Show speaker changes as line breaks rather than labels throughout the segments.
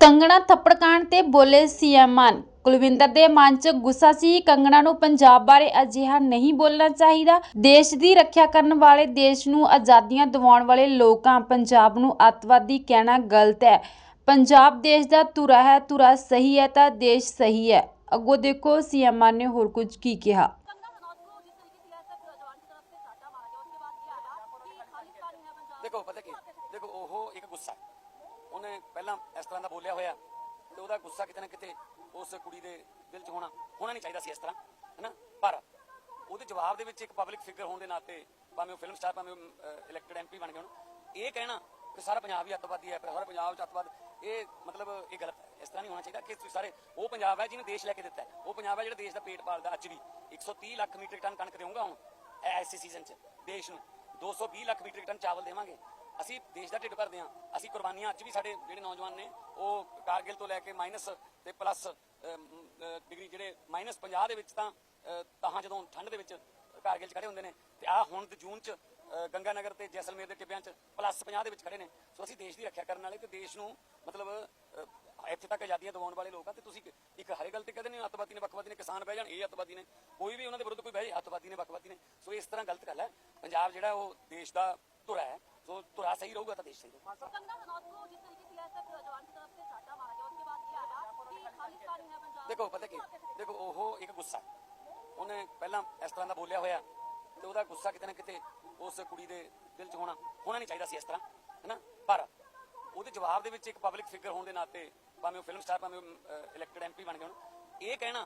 ਕੰਗਣਾ ਥੱਪੜ ਕਾਂਡ ਤੇ ਬੋਲੇ ਸੀਐਮ ਮਾਨ। ਕੁਲਵਿੰਦਰ ਦੇ ਮਨ 'ਚ ਗੁੱਸਾ ਸੀ, ਕੰਗਣਾ ਨੂੰ ਪੰਜਾਬ ਬਾਰੇ ਅਜਿਹਾ ਨਹੀਂ ਬੋਲਣਾ ਚਾਹੀਦਾ। ਦੇਸ਼ ਦੀ ਰੱਖਿਆ ਕਰਨ ਵਾਲੇ ਦੇਸ਼ ਨੂੰ ਆਜ਼ਾਦੀਆਂ ਦਿਵਾਉਣ ਵਾਲੇ ਲੋਕਾਂ ਪੰਜਾਬ ਨੂੰ ਅੱਤਵਾਦੀ ਕਹਿਣਾ ਗਲਤ ਹੈ। ਪੰਜਾਬ ਦੇਸ਼ ਦਾ ਧੁਰਾ ਹੈ, ਧੁਰਾ ਸਹੀ ਹੈ ਤਾਂ ਦੇਸ਼ ਸਹੀ ਹੈ। ਅੱਗੋਂ ਦੇਖੋ, ਸੀਐਮ ਮਾਨ ਨੇ ਹੋਰ ਕੁਝ ਕੀ ਕਿਹਾ?
ਦੇਖੋ ਉਹ ਇੱਕ ਗੁੱਸਾ ਉਹਨੇ ਪਹਿਲਾਂ ਇਸ ਤਰ੍ਹਾਂ ਦਾ ਬੋਲਿਆ ਹੋਇਆ ਤੇ ਉਹਦਾ ਗੁੱਸਾ ਕਿਤੇ ਨਾ ਕਿਤੇ ਉਸ ਕੁੜੀ ਦੇ ਦਿਲ 'ਚ ਹੋਣਾ ਹੋਣਾ ਨਹੀਂ ਚਾਹੀਦਾ ਸੀ ਇਸ ਤਰ੍ਹਾਂ, ਹੈਨਾ? ਪਰ ਉਹਦੇ ਜਵਾਬ ਦੇ ਵਿੱਚ ਇੱਕ ਪਬਲਿਕ ਫਿਗਰ ਹੋਣ ਦੇ ਨਾਤੇ ਭਾਵੇਂ ਉਹ ਫਿਲਮ ਸਟਾਰ ਭਾਵੇਂ ਉਹ ਇਲੈਕਟਡ ਐਮਪੀ ਬਣ ਗਏ ਹੁਣ, ਇਹ ਕਹਿਣਾ ਕਿ ਸਾਰਾ ਪੰਜਾਬ ਹੀ ਅੱਤਵਾਦੀ ਹੈ, ਪਰ ਸਾਰਾ ਪੰਜਾਬ 'ਚ ਅੱਤਵਾਦ, ਇਹ ਮਤਲਬ ਇਹ ਗਲਤ ਹੈ। ਇਸ ਤਰ੍ਹਾਂ ਨਹੀਂ ਹੋਣਾ ਚਾਹੀਦਾ ਕਿ ਤੁਸੀਂ ਸਾਰੇ, ਉਹ ਪੰਜਾਬ ਹੈ ਜਿਹਨੇ ਦੇਸ਼ ਲੈ ਕੇ ਦਿੱਤਾ ਹੈ, ਉਹ ਪੰਜਾਬ ਹੈ ਜਿਹੜਾ ਦੇਸ਼ ਦਾ ਪੇਟ ਪਾਲਦਾ ਅੱਜ ਵੀ। 130 ਲੱਖ ਮੀਟ੍ਰਿਕ ਟਨ ਕਣਕ ਦੇਊਗਾ ਹੁਣ ਐਸੇ ਸੀਜ਼ਨ 'ਚ, ਦੇਸ਼ ਨੂੰ। 220 ਲੱਖ ਮੀਟ੍ਰਿਕ ਟਨ ਚਾਵਲ ਦੇਵਾਂਗੇ। ਅਸੀਂ ਦੇਸ਼ ਦਾ ਢਿੱਡ ਭਰਦੇ ਹਾਂ। ਅਸੀਂ ਕੁਰਬਾਨੀਆਂ ਅੱਜ ਵੀ ਸਾਡੇ ਜਿਹੜੇ ਨੌਜਵਾਨ ਨੇ ਉਹ ਕਾਰਗਿਲ ਤੋਂ ਲੈ ਕੇ ਮਾਈਨਸ ਤੇ ਪਲੱਸ ਡਿਗਰੀ ਜਿਹੜੇ ਮਾਈਨਸ 50 ਦੇ ਵਿੱਚ ਤਾਂ ਅਹ, ਜਦੋਂ ਠੰਡ ਦੇ ਵਿੱਚ ਕਾਰਗਿਲ 'ਚ ਖੜੇ ਹੁੰਦੇ ਨੇ ਤੇ ਆ ਹੁਣ ਜੂਨ 'ਚ ਗੰਗਾ ਨਗਰ ਤੇ ਜੈਸਲਮੇਰ ਦੇ ਟਿੱਬਿਆਂ 'ਚ ਪਲੱਸ 50 ਦੇ ਵਿੱਚ ਖੜੇ ਨੇ। ਸੋ ਅਸੀਂ ਦੇਸ਼ ਦੀ ਰੱਖਿਆ ਕਰਨ ਵਾਲੇ ਤੇ ਦੇਸ਼ ਨੂੰ ਮਤਲਬ ਇੱਥੇ ਤੱਕ ਆਜ਼ਾਦੀਆਂ ਦਿਵਾਉਣ ਵਾਲੇ ਲੋਕ ਆ ਤੇ ਤੁਸੀਂ ਇੱਕ ਹਰੇ ਗੱਲ ਤੇ ਕਹਿੰਦੇ ਨੇ ਅੱਤਵਾਦੀ ਨੇ ਵੱਖਵਾਦੀ ਨੇ ਕਿਸਾਨ ਬਹਿ ਜਾਣ ਇਹ ਅੱਤਵਾਦੀ ਨੇ ਕੋਈ ਵੀ ਉਹਨਾਂ ਦੇ ਵਿਰੁੱਧ ਕੋਈ ਬਹਿ ਜਾਏ ਅੱਤਵਾਦੀ ਨੇ ਵੱਖਵਾਦੀ ਨੇ। ਸੋ ਇਸ ਤਰ੍ਹਾਂ ਗਲਤ ਗੱਲ ਹੈ। ਪੰਜਾਬ ਜਿਹੜਾ ਉਹ ਦੇਸ਼ ਦਾ ਧੁਰਾ ਹੈ ਸੋ ਧੁਰਾ ਸਹੀ ਰਹੂਗਾ ਤਾਂ ਦੇਸ਼ ਸਹੀ ਰਹੂਗਾ
कंगना रनौत को जिस तरीके से ऐसा जवान की तरफ से चाटा मारा गया उसके बाद ये आया कि खालिस्तानी है पंजाब
ਦੇਖੋ ਪਤਾ ਕੀ ਦੇਖੋ ਉਹ ਇੱਕ ਗੁੱਸਾ ਉਹਨੇ ਪਹਿਲਾਂ ਇਸ ਤਰ੍ਹਾਂ ਦਾ ਬੋਲਿਆ ਹੋਇਆ ਤੇ ਉਹਦਾ ਗੁੱਸਾ ਕਿਤੇ ਨਾ ਕਿਤੇ ਉਸ ਕੁੜੀ ਦੇ ਦਿਲ 'ਚ ਹੋਣਾ ਹੋਣਾ ਨਹੀਂ ਚਾਹੀਦਾ ਸੀ ਇਸ ਤਰ੍ਹਾਂ ਹੈਨਾ ਪਰ ਉਹਦੇ ਜਵਾਬ ਦੇ ਵਿੱਚ ਇੱਕ ਪਬਲਿਕ ਫਿਗਰ ਹੋਣ ਦੇ ਨਾਤੇ ਭਾਵੇਂ ਉਹ ਫਿਲਮ ਸਟਾਰ ਭਾਵੇਂ ਉਹ ਇਲੈਕਟਡ ਐਮਪੀ ਬਣ ਗਏ ਹੁਣ ਇਹ ਕਹਿਣਾ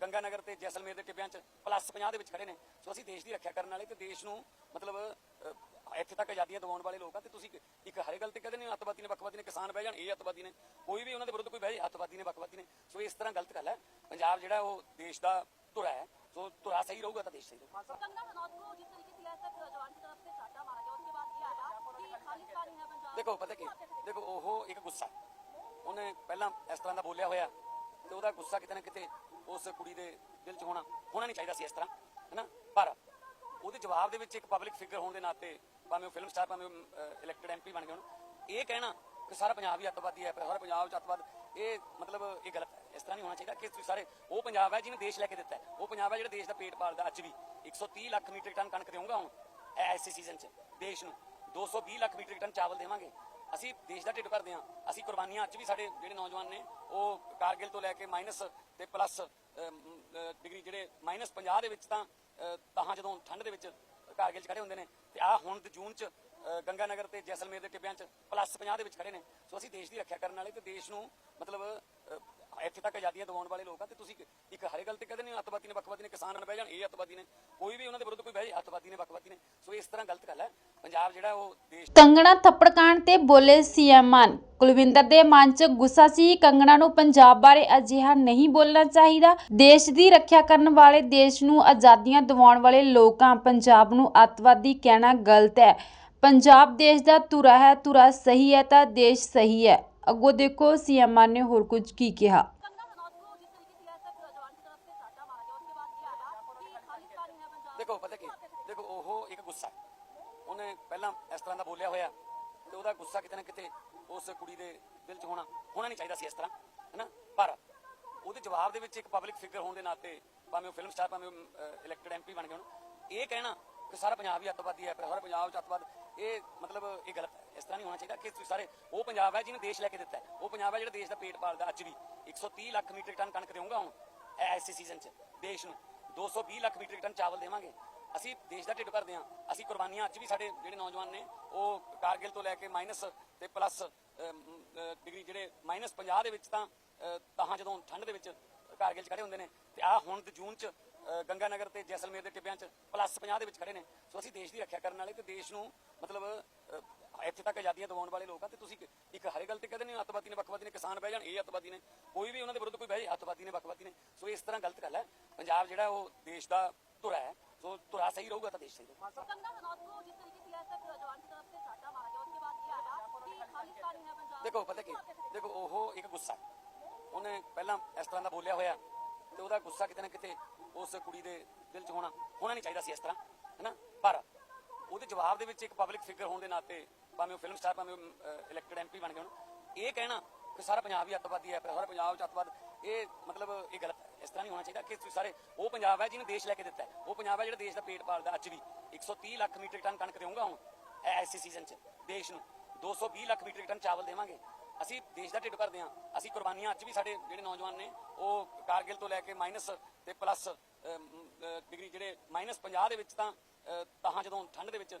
ਗੰਗਾਨਗਰ ਤੇ ਜੈਸਲਮੇਰ ਦੇ ਟਿੱਬਿਆਂ 'ਚ ਪਲੱਸ 50 ਦੇ ਵਿੱਚ ਖੜੇ ਨੇ। ਸੋ ਅਸੀਂ ਦੇਸ਼ ਦੀ ਰੱਖਿਆ ਕਰਨ ਵਾਲੇ ਤੇ ਦੇਸ਼ ਨੂੰ ਮਤਲਬ ਇੱਥੇ ਤੱਕ ਆਜ਼ਾਦੀਆਂ ਦਿਵਾਉਣ ਵਾਲੇ ਲੋਕ ਆ ਤੇ ਤੁਸੀਂ ਇੱਕ ਹਰੇ ਗੱਲ ਤੇ ਕਦੇ ਨਹੀਂ ਅੱਤਵਾਦੀ ਨੇ ਵੱਖਵਾਦੀ ਨੇ ਕਿਸਾਨ ਬਹਿ ਜਾਣ ਇਹ ਅੱਤਵਾਦੀ ਨੇ। ਕੋਈ ਵੀ ਉਹਨਾਂ ਦੇ ਵਿਰੁੱਧ ਕੋਈ ਬਹਿ ਅੱਤਵਾਦੀ ਨੇ ਵੱਖਵਾਦੀ ਨੇ। ਸੋ ਇਸ ਤਰ੍ਹਾਂ ਗਲਤ ਗੱਲ ਹੈ। ਪੰਜਾਬ ਜਿਹੜਾ ਉਹ ਦੇਸ਼ ਦਾ ਧੁਰਾ ਹੈ। ਸੋ ਧੁਰਾ ਸਹੀ ਰਹੂਗਾ ਤਾਂ ਦੇਸ਼ ਸਹੀ ਰਹੂਗਾ। ਦੇਖੋ ਪਤਾ ਕੀ? ਦੇਖੋ ਉਹ ਇੱਕ ਗੁੱਸਾ ਉਹਨੇ ਪਹਿਲਾਂ ਇਸ ਤਰ੍ਹਾਂ ਦਾ ਬੋਲਿਆ ਹੋਇਆ। ਤੇ ਉਹਦਾ ਗੁੱਸਾ ਕਿਤੇ ਨਾ ਕਿਤੇ ਉਸ ਕੁੜੀ ਦੇ ਦਿਲ 'ਚ ਹੋਣਾ ਹੋਣਾ ਨਹੀਂ ਚਾਹੀਦਾ ਸੀ ਇਸ ਤਰ੍ਹਾਂ, ਹੈਨਾ? ਪਰ ਉਹਦੇ ਜਵਾਬ ਦੇ ਵਿੱਚ ਇੱਕ ਪਬਲਿਕ ਫਿਗਰ ਹੋਣ ਦੇ ਨਾਤੇ ਭਾਵੇਂ ਉਹ ਫਿਲਮ ਸਟਾਰ ਭਾਵੇਂ ਉਹ ਇਲੈਕਟਡ ਐਮਪੀ ਬਣ ਗਏ ਹੁਣ, ਇਹ ਕਹਿਣਾ ਕਿ ਸਾਰਾ ਪੰਜਾਬ ਹੀ ਅੱਤਵਾਦੀ ਹੈ ਪਰ ਸਾਰਾ ਪੰਜਾਬ 'ਚ ਅੱਤਵਾਦ, ਇਹ ਮਤਲਬ ਇਹ ਗਲਤ ਹੈ। ਇਸ ਤਰ੍ਹਾਂ ਨਹੀਂ ਹੋਣਾ ਚਾਹੀਦਾ ਕਿ ਤੁਸੀਂ ਸਾਰੇ, ਉਹ ਪੰਜਾਬ ਹੈ ਜਿਹਨੇ ਦੇਸ਼ ਲੈ ਕੇ ਦਿੱਤਾ ਹੈ, ਉਹ ਪੰਜਾਬ ਹੈ ਜਿਹੜਾ ਦੇਸ਼ ਦਾ ਪੇਟ ਪਾਲਦਾ ਅੱਜ ਵੀ। 130 ਲੱਖ ਮੀਟ੍ਰਿਕ ਟਨ ਕਣਕ ਦੇਊਗਾ ਹੁਣ ਐਸੇ ਸੀਜ਼ਨ 'ਚ, ਦੇਸ਼ ਨੂੰ। 220 ਲੱਖ ਮੀਟ੍ਰਿਕ ਟਨ ਚਾਵਲ ਦੇਵਾਂਗੇ। ਅਸੀਂ ਦੇਸ਼ ਦਾ ਢਿੱਡ ਭਰਦੇ ਹਾਂ। ਅਸੀਂ ਕੁਰਬਾਨੀਆਂ ਅੱਜ ਵੀ ਸਾਡੇ ਜਿਹੜੇ ਨੌਜਵਾਨ ਨੇ ਉਹ ਕਾਰਗਿਲ ਤੋਂ ਲੈ ਕੇ ਮਾਈਨਸ ਤੇ ਪਲੱਸ ਡਿਗਰੀ ਜਿਹੜੇ ਮਾਈਨਸ 50 ਦੇ ਵਿੱਚ ਤਾਂ ਅਹ, ਜਦੋਂ ਠੰਡ ਦੇ ਵਿੱਚ ਕਾਰਗਿਲ 'ਚ ਖੜੇ ਹੁੰਦੇ ਨੇ ਤੇ ਆ ਹੁਣ ਜੂਨ 'ਚ ਗੰਗਾ ਨਗਰ ਤੇ ਜੈਸਲਮੇਰ ਦੇ ਟਿੱਬਿਆਂ 'ਚ ਪਲੱਸ 50 ਦੇ ਵਿੱਚ ਖੜੇ ਨੇ। ਸੋ ਅਸੀਂ ਦੇਸ਼ ਦੀ ਰੱਖਿਆ ਕਰਨ ਵਾਲੇ ਤੇ ਦੇਸ਼ ਨੂੰ ਮਤਲਬ ਇੱਥੇ ਤੱਕ ਆਜ਼ਾਦੀਆਂ ਦਿਵਾਉਣ ਵਾਲੇ ਲੋਕ ਆ ਤੇ ਤੁਸੀਂ ਇੱਕ ਹਰੇ ਗੱਲ ਤੇ ਕਹਿੰਦੇ ਨੇ ਅੱਤਵਾਦੀ ਨੇ ਵੱਖਵਾਦੀ ਨੇ ਕਿਸਾਨ ਬਹਿ ਜਾਣ, ਇਹ ਅੱਤਵਾਦੀ ਨੇ। ਕੋਈ ਵੀ ਉਹਨਾਂ ਦੇ ਵਿਰੁੱਧ ਕੋਈ ਬਹਿ ਜਾਏ, ਅੱਤਵਾਦੀ ਨੇ, ਵੱਖਵਾਦੀ ਨੇ। ਸੋ ਇਸ ਤਰ੍ਹਾਂ ਗਲਤ ਗੱਲ ਹੈ। ਪੰਜਾਬ ਜਿਹੜਾ ਉਹ ਦੇਸ਼
ਕੰਗਣਾ ਥੱਪੜ ਤੇ ਬੋਲੇ ਸੀਐਮ ਮਾਨ। ਕੁਲਵਿੰਦਰ ਦੇ ਮਨ 'ਚ ਗੁੱਸਾ ਸੀ। ਕੰਗਣਾ ਨੂੰ ਪੰਜਾਬ ਬਾਰੇ ਅਜਿਹਾ ਨਹੀਂ ਬੋਲਣਾ ਚਾਹੀਦਾ। ਦੇਸ਼ ਦੀ ਰੱਖਿਆ ਕਰਨ ਵਾਲੇ ਦੇਸ਼ ਨੂੰ ਆਜ਼ਾਦੀਆਂ ਦਿਵਾਉਣ ਵਾਲੇ ਲੋਕਾਂ ਪੰਜਾਬ ਨੂੰ ਅੱਤਵਾਦੀ ਕਹਿਣਾ ਗਲਤ ਹੈ। ਪੰਜਾਬ ਦੇਸ਼ ਦਾ ਧੁਰਾ ਹੈ, ਧੁਰਾ ਸਹੀ ਹੈ ਤਾਂ ਦੇਸ਼ ਸਹੀ ਹੈ। ਅੱਗੋਂ ਦੇਖੋ ਸੀਐਮਆਰ ਨੇ ਹੋਰ ਕੁਝ ਕੀ ਕਿਹਾ?
ਦੇਖੋ, ਪਤਾ ਕੀ? ਦੇਖੋ, ਉਹ ਇੱਕ ਗੁੱਸਾ ਉਹਨੇ ਪਹਿਲਾਂ ਇਸ ਤਰ੍ਹਾਂ ਦਾ ਬੋਲਿਆ ਹੋਇਆ ਤੇ ਉਹਦਾ ਗੁੱਸਾ ਕਿਤੇ ਨਾ ਕਿਤੇ ਉਸ ਕੁੜੀ ਦੇ ਦਿਲ 'ਚ ਹੋਣਾ ਹੋਣਾ ਨਹੀਂ ਚਾਹੀਦਾ ਸੀ ਇਸ ਤਰ੍ਹਾਂ, ਹੈਨਾ? ਪਰ ਉਹਦੇ ਜਵਾਬ ਦੇ ਵਿੱਚ ਇੱਕ ਪਬਲਿਕ ਫਿਗਰ ਹੋਣ ਦੇ ਨਾਤੇ ਭਾਵੇਂ ਉਹ ਫਿਲਮ ਸਟਾਰ ਭਾਵੇਂ ਇਲੈਕਟਡ ਐਮਪੀ ਬਣ ਗਏ ਹੁਣ, ਇਹ ਕਹਿਣਾ ਕਿ ਸਾਰਾ ਪੰਜਾਬ ਹੀ ਅੱਤਵਾਦੀ ਹੈ ਪਰ ਹਰ ਪੰਜਾਬ 'ਚ ਅੱਤਵਾਦ, ਇਹ ਮਤਲਬ ਇਹ ਗਲਤ ਹੈ। ਇਸ ਤਰ੍ਹਾਂ ਨਹੀਂ ਹੋਣਾ ਚਾਹੀਦਾ ਕਿ ਤੁਸੀਂ ਸਾਰੇ ਉਹ ਪੰਜਾਬ ਹੈ ਜਿਹਨੇ ਦੇਸ਼ ਲੈ ਕੇ ਦਿੱਤਾ ਉਹ ਪੰਜਾਬ ਹੈ ਜਿਹੜਾ ਦੇਸ਼ ਦਾ ਪੇਟ ਪਾਲਦਾ ਅੱਜ ਵੀ। 130 ਲੱਖ ਮੀਟ੍ਰਿਕ ਟਨ ਕਣਕ ਦੇਊਗਾ ਹੁਣ ਐਸੇ ਸੀਜ਼ਨ 'ਚ ਦੇਸ਼ ਨੂੰ। 220 ਲੱਖ ਮੀਟ੍ਰਿਕ ਟਨ ਚਾਵਲ ਦੇਵਾਂਗੇ। ਅਸੀਂ ਦੇਸ਼ ਦਾ ਢਿੱਡ ਭਰਦੇ ਹਾਂ। ਅਸੀਂ ਕੁਰਬਾਨੀਆਂ ਅੱਜ ਵੀ ਸਾਡੇ ਜਿਹੜੇ ਨੌਜਵਾਨ ਨੇ ਉਹ ਕਾਰਗਿਲ ਤੋਂ ਲੈ ਕੇ ਮਾਈਨਸ ਤੇ ਪਲੱਸ ਡਿਗਰੀ ਜਿਹੜੇ ਮਾਈਨਸ 50 ਦੇ ਵਿੱਚ ਤਾਂ ਅਹ, ਜਦੋਂ ਠੰਡ ਦੇ ਵਿੱਚ ਕਾਰਗਿਲ 'ਚ ਖੜੇ ਹੁੰਦੇ ਨੇ ਤੇ ਆ ਹੁਣ ਜੂਨ 'ਚ ਗੰਗਾ ਨਗਰ ਤੇ ਜੈਸਲਮੇਰ ਦੇ ਟਿੱਬਿਆਂ 'ਚ ਪਲੱਸ 50 ਦੇ ਵਿੱਚ ਖੜੇ ਨੇ। ਸੋ ਅਸੀਂ ਦੇਸ਼ ਦੀ ਰੱਖਿਆ ਕਰਨ ਵਾਲੇ ਤੇ ਦੇਸ਼ ਨੂੰ ਮਤਲਬ ਇੱਥੇ ਤੱਕ ਆਜ਼ਾਦੀਆਂ ਦਿਵਾਉਣ ਵਾਲੇ ਲੋਕ ਆ ਤੇ ਤੁਸੀਂ ਇੱਕ ਹਰੇ ਗੱਲ ਤੇ ਕਦੇ ਨਹੀਂ ਅੱਤਵਾਦੀ ਨੇ ਵੱਖਵਾਦੀ ਨੇ ਕਿਸਾਨ ਬਹਿ ਜਾਣ ਇਹ ਅੱਤਵਾਦੀ ਨੇ ਕੋਈ ਵੀ ਉਹਨਾਂ ਦੇ ਵਿਰੁੱਧ ਕੋਈ ਬਹਿ ਜਾ ਅੱਤਵਾਦੀ ਨੇ ਵੱਖਵਾਦੀ ਨੇ। ਸੋ ਇਸ ਤਰ੍ਹਾਂ ਗਲਤ ਗੱਲ ਹੈ। ਪੰਜਾਬ ਜਿਹੜਾ ਉਹ ਦੇਸ਼ ਦਾ ਧੁਰਾ ਹੈ ਸੋ ਧੁਰਾ ਸਹੀ ਰਹੂਗਾ ਤਾਂ ਦੇਸ਼ ਸਹੀ ਰਹੂਗਾ। ਦੇਖੋ ਪਤਾ ਕੀ ਦੇਖੋ ਉਹ ਇੱਕ ਗੁੱਸਾ ਉਹਨੇ ਪਹਿਲਾਂ ਇਸ ਤਰ੍ਹਾਂ ਦਾ ਬੋਲਿਆ ਹੋਇਆ ਤੇ ਉਹਦਾ ਗੁੱਸਾ ਕਿਤੇ ਨਾ ਕਿਤੇ ਉਸ ਕੁੜੀ ਦੇ ਦਿਲ 'ਚ ਹੋਣਾ ਹੋਣਾ ਨਹੀਂ ਚਾਹੀਦਾ ਸੀ ਇਸ ਤਰ੍ਹਾਂ ਹੈਨਾ ਪਰ ਉਹਦੇ ਜਵਾਬ ਦੇ ਵਿੱਚ ਇੱਕ ਪਬਲਿਕ ਫਿਗਰ ਹੋਣ ਦੇ ਨਾਤੇ ਭਾਵੇਂ ਉਹ ਫਿਲਮ ਸਟਾਰ ਭਾਵੇਂ ਉਹ ਇਲੈਕਟਡ ਐਮਪੀ ਬਣ ਗਏ ਹੋਣ, ਇਹ ਕਹਿਣਾ ਕਿ ਸਾਰਾ ਪੰਜਾਬ ਹੀ ਅੱਤਵਾਦੀ ਹੈ, ਸਾਰਾ ਪੰਜਾਬ 'ਚ ਅੱਤਵਾਦ, ਇਹ ਮਤਲਬ ਇਹ ਗਲਤ ਹੈ। ਇਸ ਤਰ੍ਹਾਂ ਨਹੀਂ ਹੋਣਾ ਚਾਹੀਦਾ ਕਿ ਤੁਸੀਂ ਸਾਰੇ, ਉਹ ਪੰਜਾਬ ਹੈ ਜਿਹਨੇ ਦੇਸ਼ ਲੈ ਕੇ ਦਿੱਤਾ ਹੈ, ਉਹ ਪੰਜਾਬ ਹੈ ਜਿਹੜਾ ਦੇਸ਼ ਦਾ ਪੇਟ ਪਾਲਦਾ ਅੱਜ ਵੀ। 130 ਲੱਖ ਮੀਟ੍ਰਿਕ ਟਨ ਕਣਕ ਦੇਊਗਾ ਹੁਣ, ਐ- ਐਸੀ ਸੀਜ਼ਨ 'ਚ, ਦੇਸ਼ ਨੂੰ। 220 ਲੱਖ ਮੀਟ੍ਰਿਕ ਟਨ ਚਾਵਲ ਦੇਵਾਂਗੇ। ਅਸੀਂ ਦੇਸ਼ ਦਾ ਢਿੱਡ ਭਰਦੇ ਹਾਂ। ਅਸੀਂ ਕੁਰਬਾਨੀਆਂ ਅੱਜ ਵੀ ਸਾਡੇ ਜਿਹੜੇ ਨੌਜਵਾਨ ਨੇ, ਉਹ ਕਾਰਗਿਲ ਤੋਂ ਲੈ ਕੇ ਮਾਈਨਸ ਤੇ ਪਲੱਸ ਡਿਗਰੀ ਜਿਹੜੇ ਮਾਈਨਸ 50 ਦੇ ਵਿੱਚ ਤਾਂ ਤਾਂ ਜਦੋਂ ਠੰਡ ਦੇ ਵਿੱਚ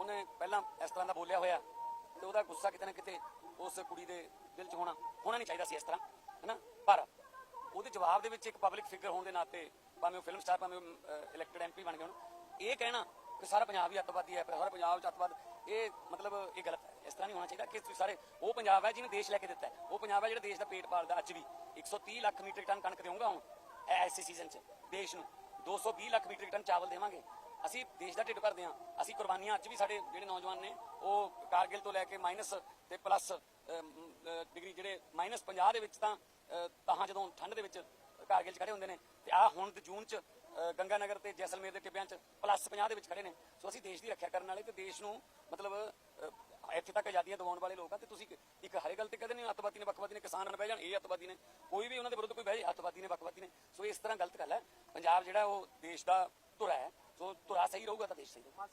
ਉਹਨੇ ਪਹਿਲਾਂ ਇਸ ਤਰ੍ਹਾਂ ਦਾ ਬੋਲਿਆ ਹੋਇਆ ਤੇ ਉਹਦਾ ਗੁੱਸਾ ਕਿਤੇ ਨਾ ਕਿਤੇ ਉਸ ਕੁੜੀ ਦੇ ਦਿਲ 'ਚ ਹੋਣਾ ਹੋਣਾ ਨਹੀਂ ਚਾਹੀਦਾ ਸੀ ਇਸ ਤਰ੍ਹਾਂ, ਹੈਨਾ? ਪਰ ਉਹਦੇ ਜਵਾਬ ਦੇ ਵਿੱਚ ਇੱਕ ਪਬਲਿਕ ਫਿਗਰ ਹੋਣ ਦੇ ਨਾਤੇ ਭਾਵੇਂ ਉਹ ਫਿਲਮ ਸਟਾਰ ਭਾਵੇਂ ਉਹ ਇਲੈਕਟਡ ਐਮਪੀ ਬਣ ਗਏ ਹੋਣ, ਇਹ ਕਹਿਣਾ ਕਿ ਸਾਰਾ ਪੰਜਾਬ ਹੀ ਅੱਤਵਾਦੀ ਹੈ ਸਾਰਾ ਪੰਜਾਬ 'ਚ ਅੱਤਵਾਦ, ਇਹ ਮਤਲਬ ਇਹ ਗਲਤ ਹੈ, ਇਸ ਤਰ੍ਹਾਂ ਨਹੀਂ ਹੋਣਾ ਚਾਹੀਦਾ ਕਿ ਤੁਸੀਂ ਸਾਰੇ, ਉਹ ਪੰਜਾਬ ਹੈ ਜਿਹਨੇ ਦੇਸ਼ ਲੈ ਕੇ ਦਿੱਤਾ ਉਹ ਪੰਜਾਬ ਹੈ ਜਿਹੜਾ ਦੇਸ਼ ਦਾ ਪੇਟ ਪਾਲਦਾ ਅੱਜ ਵੀ 130 ਲੱਖ ਮੀਟ੍ਰਿਕ ਟਨ ਕਣਕ ਦੇਊਗਾ ਹੁਣ, ਐ- ਸੀਜ਼ਨ 'ਚ, ਦੇਸ਼ ਨੂੰ 220 ਲੱਖ ਮੀਟ੍ਰਿਕ ਟਨ ਚਾਵਲ ਦੇਵਾਂਗੇ ਅਸੀਂ ਦੇਸ਼ ਦਾ ਢਿੱਡ ਭਰਦੇ ਹਾਂ। ਅਸੀਂ ਕੁਰਬਾਨੀਆਂ ਅੱਜ ਵੀ ਸਾਡੇ ਜਿਹੜੇ ਨੌਜਵਾਨ ਨੇ ਉਹ ਕਾਰਗਿਲ ਤੋਂ ਲੈ ਕੇ ਮਾਈਨਸ ਤੇ ਪਲੱਸ ਡਿਗਰੀ ਜਿਹੜੇ ਮਾਈਨਸ 50 ਦੇ ਵਿੱਚ ਤਾਂ ਤਾਂ ਜਦੋਂ ਠੰਡ ਦੇ ਵਿੱਚ ਕਾਰਗਿਲ 'ਚ ਖੜੇ ਹੁੰਦੇ ਨੇ ਤੇ ਆ ਹੁਣ ਜੂਨ 'ਚ ਅਹ, ਗੰਗਾ ਨਗਰ ਤੇ ਜੈਸਲਮੇਰ ਦੇ ਟਿੱਬਿਆਂ 'ਚ ਪਲੱਸ 50 ਦੇ ਵਿੱਚ ਖੜੇ ਨੇ। ਸੋ ਅਸੀਂ ਦੇਸ਼ ਦੀ ਰੱਖਿਆ ਕਰਨ ਵਾਲੇ ਤੇ ਦੇਸ਼ ਨੂੰ ਮਤਲਬ ਇੱਥੇ ਤੱਕ ਆਜ਼ਾਦੀਆਂ ਦਿਵਾਉਣ ਵਾਲੇ ਲੋਕ ਆ ਤੇ ਤੁਸੀਂ ਇੱਕ- ਹਰੇ ਗੱਲ ਤੇ ਕਹਿੰਦੇ ਨੇ ਅੱਤਵਾਦੀ ਨੇ ਵੱਖਵਾਦੀ ਨੇ ਕਿਸਾਨ ਬਹਿ ਜਾਣ ਇਹ ਅੱਤਵਾਦੀ ਨੇ। ਕੋਈ ਵੀ ਉਹਨਾਂ ਦੇ ਵਿਰੁੱਧ ਕੋਈ ਬਹਿ ਜਾ ਅੱਤਵਾਦੀ ਨੇ ਵੱਖਵਾਦੀ ਨੇ। ਸੋ ਇਸ ਤਰ੍ਹਾਂ ਗਲਤ ਗੱਲ ਹੈ। ਪੰਜਾਬ ਜਿਹੜਾ ਉਹ ਦੇਸ਼ ਦਾ ਧੁਰਾ ਹੈ ਸੋ ਧੁਰਾ ਸਹੀ ਰਹੂਗਾ ਤਾਂ ਦੇਸ਼ ਸਹੀ ਰਹੂਗਾ